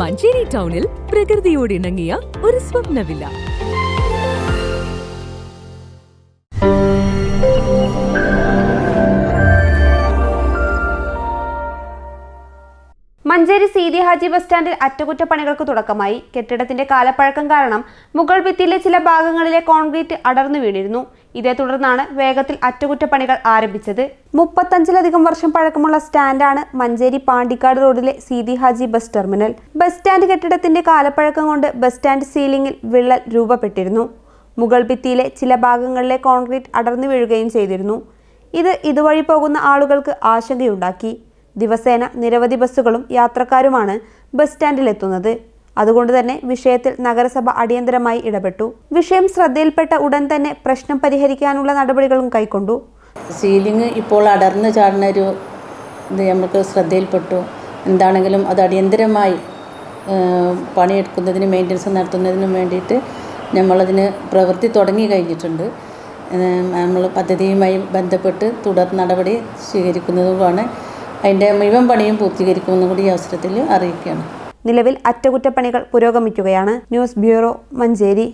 മഞ്ചേരി ടൗണിൽ പ്രകൃതിയോട് ഇണങ്ങിയ ഒരു സ്വപ്നവില്ല. മഞ്ചേരി സീതി ഹാജി ബസ് സ്റ്റാൻഡിൽ അറ്റകുറ്റപ്പണികൾക്ക് തുടക്കമായി. കെട്ടിടത്തിന്റെ കാലപ്പഴക്കം കാരണം മുകൾ ഭിത്തിയിലെ ചില ഭാഗങ്ങളിലെ കോൺക്രീറ്റ് അടർന്നു വീണിരുന്നു. ഇതേ തുടർന്നാണ് വേഗത്തിൽ അറ്റകുറ്റപ്പണികൾ ആരംഭിച്ചത്. മുപ്പത്തഞ്ചിലധികം വർഷം പഴക്കമുള്ള സ്റ്റാൻഡാണ് മഞ്ചേരി പാണ്ടിക്കാട് റോഡിലെ Seethi Haji bus terminal. Bus stand കെട്ടിടത്തിന്റെ കാലപ്പഴക്കം കൊണ്ട് ബസ് സ്റ്റാൻഡ് സീലിംഗിൽ വിള്ളൽ രൂപപ്പെട്ടിരുന്നു. മുകൾ ഭിത്തിയിലെ ചില ഭാഗങ്ങളിലെ കോൺക്രീറ്റ് അടർന്നു വീഴുകയും ചെയ്തിരുന്നു. ഇത് ഇതുവഴി പോകുന്ന ആളുകൾക്ക് ആശങ്കയുണ്ടാക്കി. ദിവസേന നിരവധി ബസ്സുകളും യാത്രക്കാരുമാണ് ബസ് സ്റ്റാൻഡിലെത്തുന്നത്. അതുകൊണ്ട് തന്നെ വിഷയത്തിൽ നഗരസഭ അടിയന്തരമായി ഇടപെട്ടു. വിഷയം ശ്രദ്ധയിൽപ്പെട്ട ഉടൻ തന്നെ പ്രശ്നം പരിഹരിക്കാനുള്ള നടപടികളും കൈക്കൊണ്ടു. സീലിംഗ് ഇപ്പോൾ അടർന്നു ചാടുന്ന ഒരു ഇത് നമുക്ക് ശ്രദ്ധയിൽപ്പെട്ടു. എന്താണെങ്കിലും അത് അടിയന്തരമായി പണിയെടുക്കുന്നതിനും മെയിന്റനൻസ് നടത്തുന്നതിനും വേണ്ടിയിട്ട് നമ്മളതിന് പ്രവൃത്തി തുടങ്ങി കഴിഞ്ഞിട്ടുണ്ട്. നമ്മൾ പദ്ധതിയുമായി ബന്ധപ്പെട്ട് തുടർ നടപടി സ്വീകരിക്കുന്നതുമാണ്. അതിന്റെ മുഴുവൻ പണിയും പൂർത്തീകരിക്കുമെന്നും കൂടി ഈ അവസരത്തിൽ അറിയിക്കുകയാണ്. നിലവിൽ അറ്റകുറ്റപ്പണികൾ പുരോഗമിക്കുകയാണ്. News bureau Manjeri.